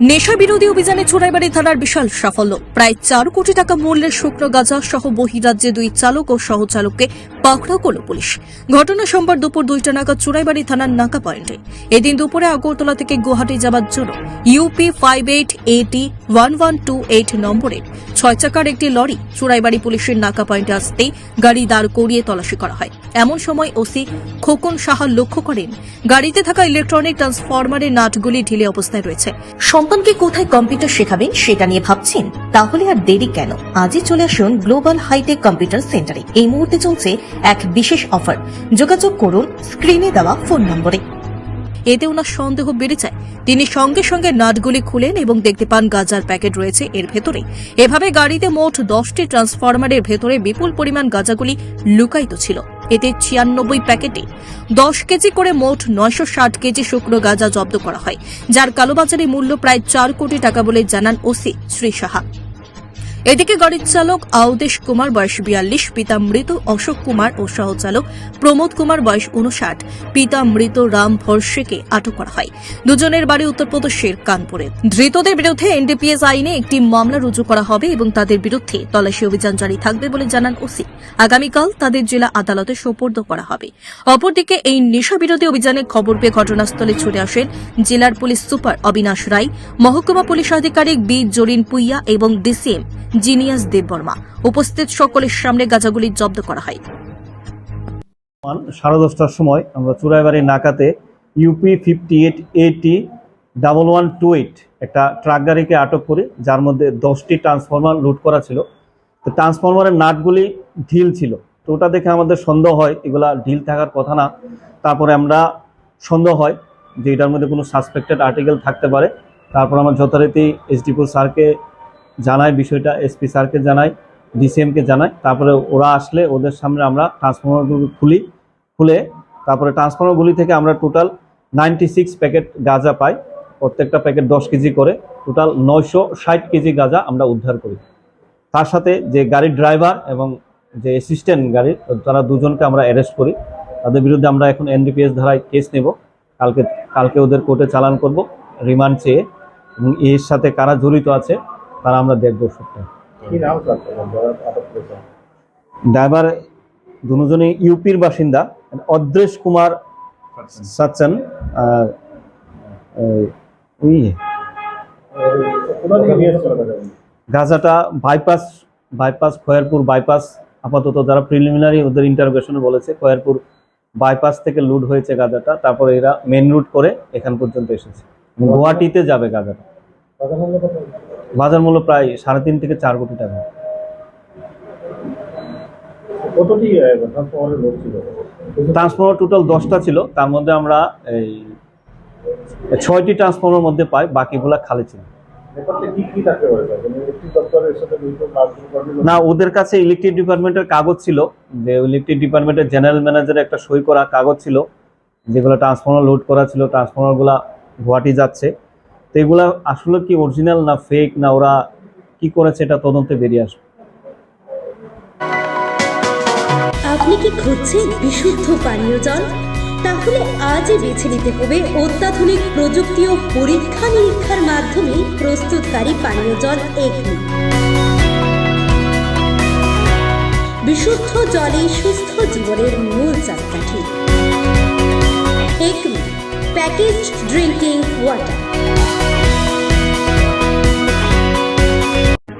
নেশা বিরোধী অভিযানে চোরাইবাড়ি থানার বিশাল সাফল্য। প্রায় চার কোটি টাকা মূল্যের শুকনো গাঁজা সহ বহিরাজ্যে দুই চালক ও সহচালককে পাকড়াও করল পুলিশ। ঘটনা সোমবার দুপুর দুইটা নাগাদ চোরাইবাড়ি থানার নাকা পয়েন্টে। এদিন দুপুরে আগরতলা থেকে গুয়াহাটি যাবার জন্য UP five eight AT one one two eight নম্বরের ছয় চাকার একটি লরি চোরাইবাড়ি পুলিশের নাকা পয়েন্টে আসতেই গাড়ি দাঁড় করিয়ে তল্লাশি করা হয়। এমন সময় ওসি খোকন সাহা লক্ষ্য করেন, গাড়িতে থাকা ইলেকট্রনিক ট্রান্সফরমারের নাটগুলি ঢিলে অবস্থায় রয়েছে। সন্তানকে কোথায় কম্পিউটার শেখাবেন সেটা নিয়ে ভাবছেন? তাহলে আর দেরি কেন? আজই চলে আসুন গ্লোবাল হাইটেক কম্পিউটার সেন্টারে এই মুহূর্তে চলছে এক বিশেষ অফার যোগাযোগ করুন স্ক্রিনে দেওয়া ফোন নম্বরে। এতে ওনার সন্দেহ বেড়ে যায়। তিনি সঙ্গে সঙ্গে নাটগুলি খুলেন এবং দেখতে পান গাঁজার প্যাকেট রয়েছে এর ভেতরে। এভাবে গাড়িতে মোট দশটি ট্রান্সফরমারের ভেতরে বিপুল পরিমাণ গাঁজাগুলি লুকায়িত ছিল। এতে ছিয়ানব্বই প্যাকেটে দশ কেজি করে মোট নয়শো ষাট কেজি শুকনো গাঁজা জব্দ করা হয়, যার কালোবাজারে মূল্য প্রায় চার কোটি টাকা বলে জানান ওসি শ্রী সাহা। এদিকে গাড়ির চালক আউদেশ কুমার, বয়স বিয়াল্লিশ, পিতা মৃত অশোক কুমার ও সহচালক প্রমোদ কুমার, বয়স উনষাট পিতা মৃত রাম ভরসেকে আটক করা হয়। দুজনের বাড়ি উত্তরপ্রদেশের কানপুরে। ধৃতদের বিরুদ্ধে এনডিপিএস আইনে একটি মামলা রুজু করা হবে এবং তাদের বিরুদ্ধে তল্লাশি অভিযান জারি থাকবে বলে জানান ওসি। আগামীকাল তাদের জেলা আদালতে সোপর্দ করা হবে। অপরদিকে এই নেশা বিরোধী অভিযানে খবর পেয়ে ঘটনাস্থলে ছুটে আসেন জেলার পুলিশ সুপার অবিনাশ রায়, মহকুমা পুলিশ আধিকারিক বি জরিন পুইয়া এবং ডিসিএম জিনিয়াস দেববর্মা। উপস্থিত সকলের সামনে গাঁজাগুলি জব্দ করা হয়। সাড়ে দশটার সময় আমরা Churaibari নাকাতে UP fifty eight AT double one two eight একটা ট্রাক গাড়িকে আটক করি, যার মধ্যে দশটি ট্রান্সফরমার লুট করা ছিল। তো ট্রান্সফরমারের নাটগুলি ঢিল ছিল। তো ওটা দেখে আমাদের সন্দেহ হয়, এগুলা ঢিল থাকার কথা না। তারপরে আমরা সন্দেহ হয় যে এটার মধ্যে কোনো সাসপেক্টেড আর্টিকেল থাকতে পারে। তারপর আমরা যথারীতি এসডিপুর স্যারকে জানাই বিষয়টা এসপি স্যারকে জানাই ডিসিএমকে জানাই তারপরে ওরা আসলে ওদের সামনে আমরা ট্রান্সফরমারগুলো খুলি, খুলে তারপরে ট্রান্সফরমারগুলি থেকে আমরা টোটাল নাইনটি সিক্স প্যাকেট গাঁজা পাই। প্রত্যেকটা প্যাকেট দশ কেজি করে। টোটাল নয়শো ষাট কেজি গাঁজা আমরা উদ্ধার করি। তার সাথে যে গাড়ির ড্রাইভার এবং যে অ্যাসিস্ট্যান্ট গাড়ির তারা দুজনকে আমরা অ্যারেস্ট করি। তাদের বিরুদ্ধে আমরা এখন এনডিপিএস ধারায় কেস নেব। কালকে কালকে ওদের কোর্টে চালান করব রিমান্ড চেয়ে। এর সাথে কারা জড়িত আছে তারা আমরা দেখব করেছেন ড্রাইভার দুজনই ইউপির বাসিন্দা অদ্রেশ কুমার সাচ্চন আর ওই গাজাটা বাইপাস বাইপাস খয়ারপুর বাইপাস আপাতত যারা প্রিলিমিনারি ওদের ইন্টারোগেশনে বলেছে খয়ারপুর বাইপাস থেকে লুট হয়েছে গাজাটা তারপরে এরা মেন রুট করে এখান পর্যন্ত এসেছে। গুয়াহাটিতে যাবে গাজাটা। বাজার মূল্য প্রায় সাড়ে তিন থেকে চার কোটি টাকা। কতটি ট্রান্সফরমারের লোক ছিল? ট্রান্সফর্মার টোটাল দশটা ছিল তার মধ্যে আমরা এই ছয়টি ট্রান্সফর্মার মধ্যে পাই বাকিগুলা খালি ছিল। মানে না ওদের কাছে ইলেকট্রিক ডিপার্টমেন্টের কাগজ ছিল যে ইলেকট্রিক ডিপার্টমেন্টের জেনারেল ম্যানেজারের একটা সই করা কাগজ ছিল যেগুলো ট্রান্সফর্মার লোড করা ছিল ট্রান্সফর্মারগুলো গুয়াহাটি যাচ্ছে। তো এগুলা আসলে কি অরিজিনাল না ফেক না ওরা কি করেছে এটা তদন্তে বেরিয়ে আসবে? আপনি কি খুঁজছেন বিশুদ্ধ পানীয় জল? তাহলে আজই বেছে নিতে হবে অত্যাধুনিক প্রযুক্তি ও পরীক্ষা নিরীক্ষার মাধ্যমে প্রস্তুতকারী পানীয় জল এগনি বিশুদ্ধ জলে সুস্থ জীবনের মূল চাকাঠি। Acme package drinking water